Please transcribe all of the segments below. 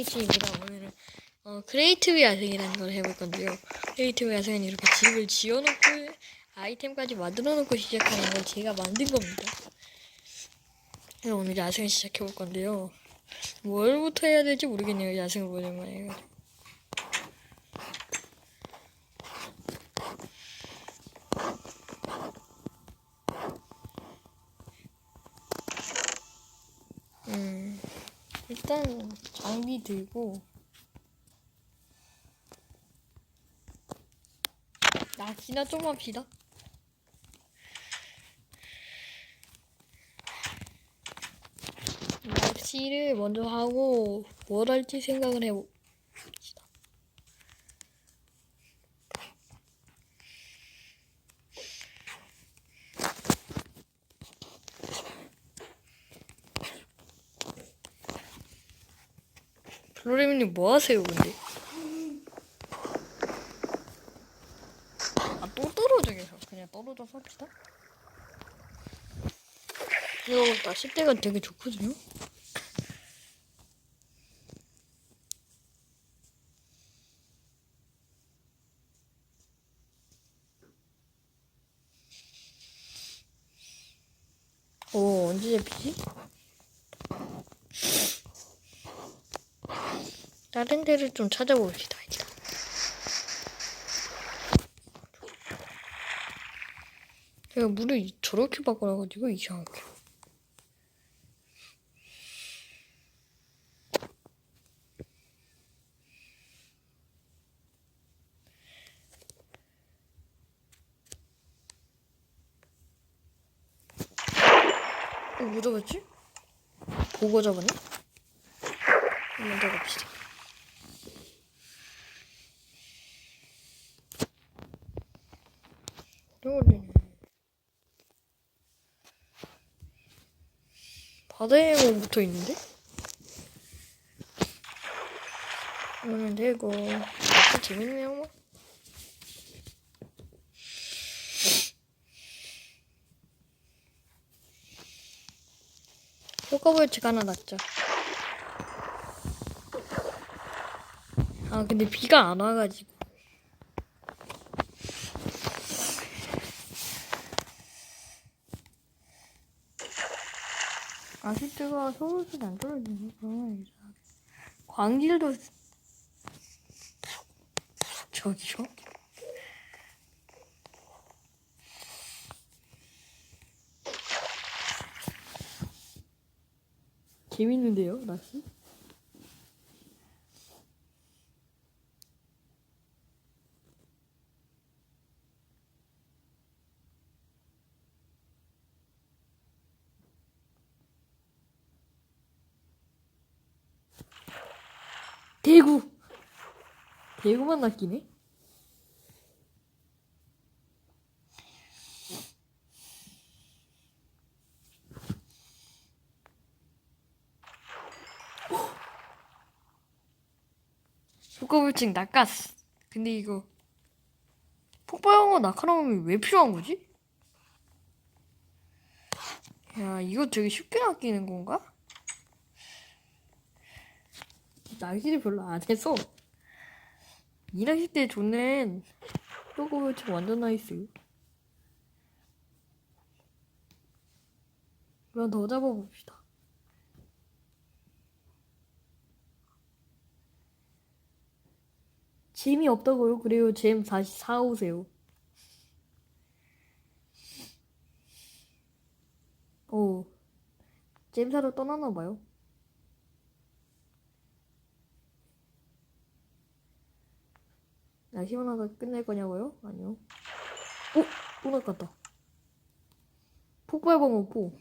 이입니다 오늘은 어, 크리에이티브 야생이라는 걸 해볼 건데요. 크리에이티브 야생은 이렇게 집을 지어놓고 아이템까지 만들어놓고 시작하는 걸 제가 만든 겁니다. 그래서 오늘 야생을 시작해볼 건데요. 뭘부터 해야 될지 모르겠네요. 야생을 해가지고. 일단 장비 들고 낚시나 좀 합시다. 낚시를 먼저 하고 뭘 할지 생각을 해봅시다. 블루레미님 뭐 하세요, 근데? 아, 또 떨어져 계셔. 그냥 떨어져서 합시다. 이거 낚싯대가 되게 좋거든요? 오, 언제 잡히지? 다른 데를 좀 찾아봅시다, 일단. 제가 물을 저렇게 바꿔놔가지고 이상하게. 어, 뭐 잡았지? 보고 잡았네? 한번 더 갑시다. 바다에 뭐 붙어 있는데? 그러면 되고. 재밌네요, 뭐. 효과벌칙 하나 났죠. 아, 근데 비가 안 와가지고. 아시트가 서울수는 안 이상하게 광질도 저기요? 재밌는데요 낚시? 대구 대구만 낚이네 효과불증 낚았어 근데 이거 폭발형어 낙하놈이 왜 필요한 거지? 야 이거 되게 쉽게 낚이는 건가? 낚시를 별로 안 해서 이 낚싯대 좋네 효과불증 완전 나이스 그럼 더 잡아봅시다 재미없다고요? 그래요. 잼 다시 사오세요. 오, 잼 사러 떠나나 봐요. 나 시원하다 끝낼 거냐고요? 아니요. 오, 또 낚았다. 폭발방어 포.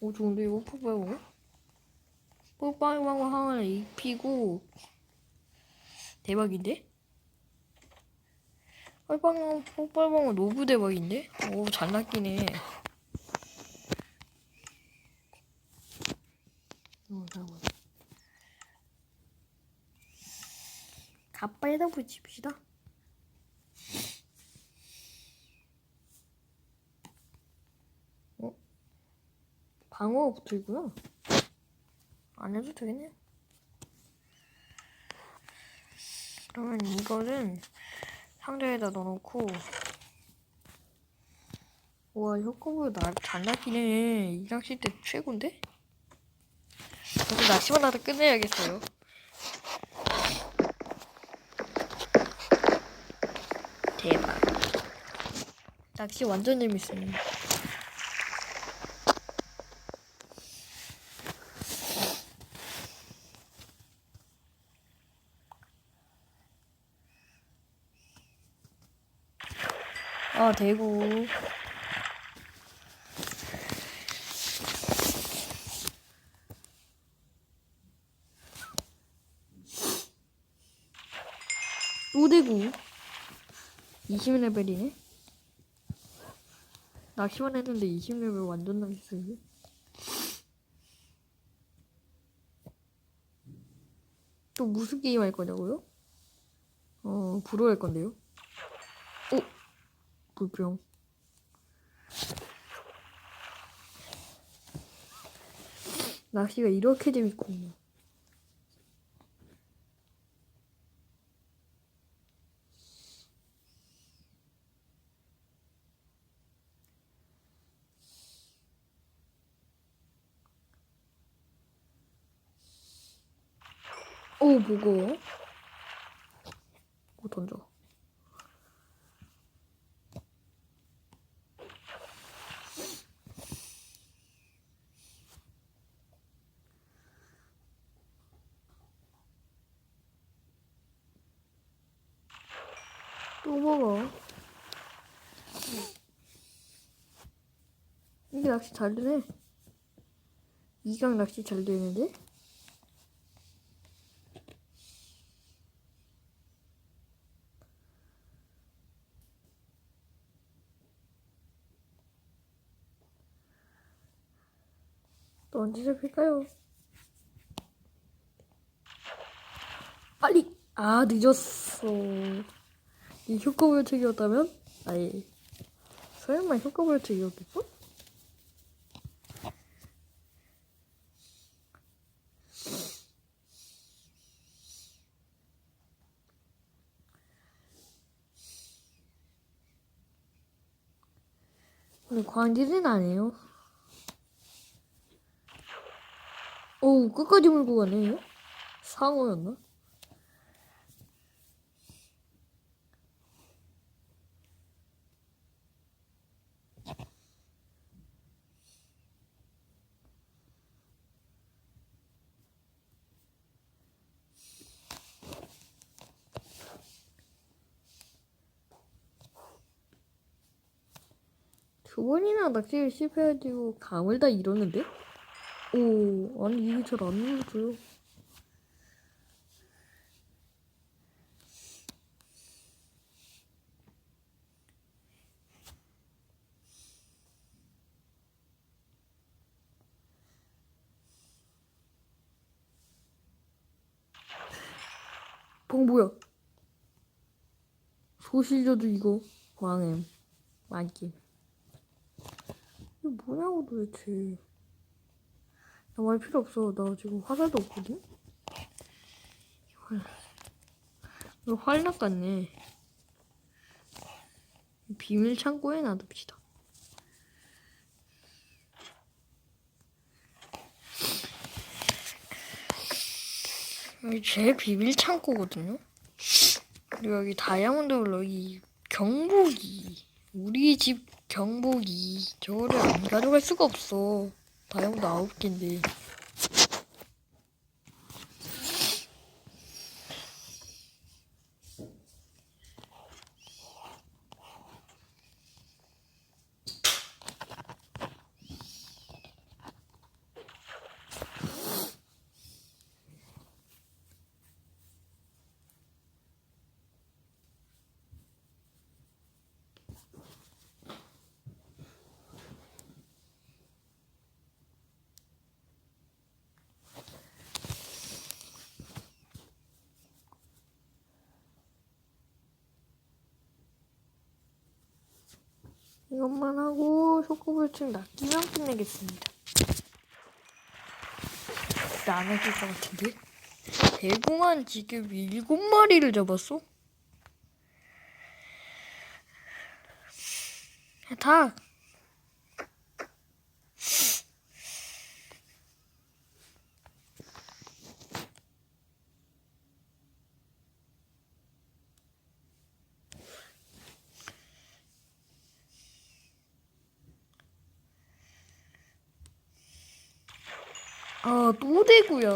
오, 좋은데 이거 폭발방어? 폭발방어 하나 입히고 대박인데? 펄방어, 펄방어 노브 대박인데? 오, 잘 낚이네. 어, 잠깐만. 가빠에다 붙입시다. 방어가 붙어있구나. 안 해도 되겠네. 그러면 이거는 상자에다 넣어놓고 와 효과보다 나, 잘 낚이네 이 낚시 때 최고인데? 저도 낚시만 하다 끝내야겠어요 대박 낚시 완전 재밌습니 대구 또 대구 20레벨이네 낚시만 했는데 20레벨 완전 낚시네 또 무슨 게임 할 거냐고요? 어 브로 할 건데요 어? 불병 낚시가 이렇게 재밌군요 오 무거워. 오 던져 또 먹어 이게 낚시 잘 되네 이강 낚시 잘 되는데 또 언제 잡힐까요? 빨리! 아, 늦었어. 이 효과 벌칙이었다면? 아예. 설마 효과 벌칙이었겠어? 근데 광질은 아니에요. 오, 끝까지 물고 가네. 상어였나? 두 번이나 낚시를 실패해가지고 감을 다 잃었는데? 오, 아니 이게 잘 안 눌러져요. 방 뭐야? 소실저도 이거 광엠 만기 이거 뭐냐고 도대체 나 말 필요 없어. 나 지금 화살도 없거든? 이거 활락 같네. 비밀 창고에 놔둡시다. 여기 제 비밀 창고거든요? 그리고 여기 다이아몬드 블럭, 이 경보기. 우리 집 경보기. 저거를 안 가져갈 수가 없어. 다이아몬드 아홉 개인데. 이것만 하고 쇼크볼층 낚이면 끝내겠습니다. 안 해줄 것 같은데? 대공한 지금 일곱 마리를 잡았어? 야, 아, 또 대구야.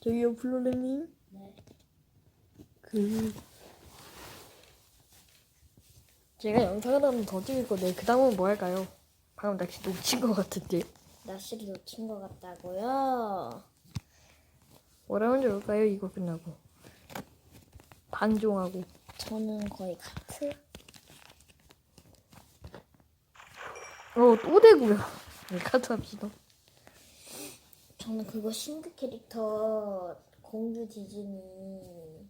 저기요, 플로레님. 그. 제가 영상을 한번 더 찍을 건데, 그 다음은 뭐 할까요? 방금 낚시 놓친 것 같은데. 낚시를 놓친 것 같다고요? 뭐라 하면 좋을까요? 이거 끝나고. 방종하고. 저는 거의 카트? 어, 또. 네, 카트 합시다. 저는 그거 신규 캐릭터 공주 디즈니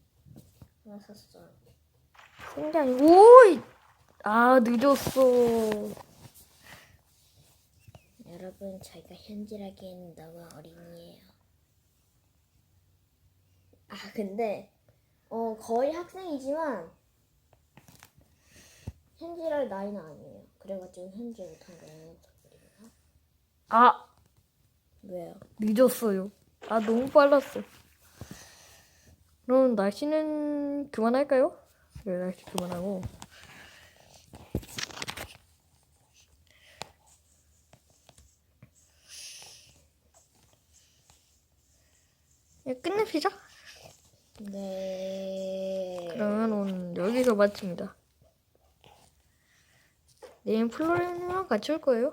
하나 샀어요. 생장이, 오이! 아, 늦었어. 여러분, 저희가 현질하기에는 너무 어린이에요. 아, 근데 어 거의 학생이지만 현질할 나이는 아니에요. 그래가지고 현질 못한 거예요. 아, 왜요? 늦었어요. 아, 너무 빨랐어. 그럼 날씨는 그만할까요? 네, 날씨 그만하고. 예, 끝냅시다. 네. 그러면 오늘 여기서 마칩니다. 내일 플로렌이랑 같이 올 거예요.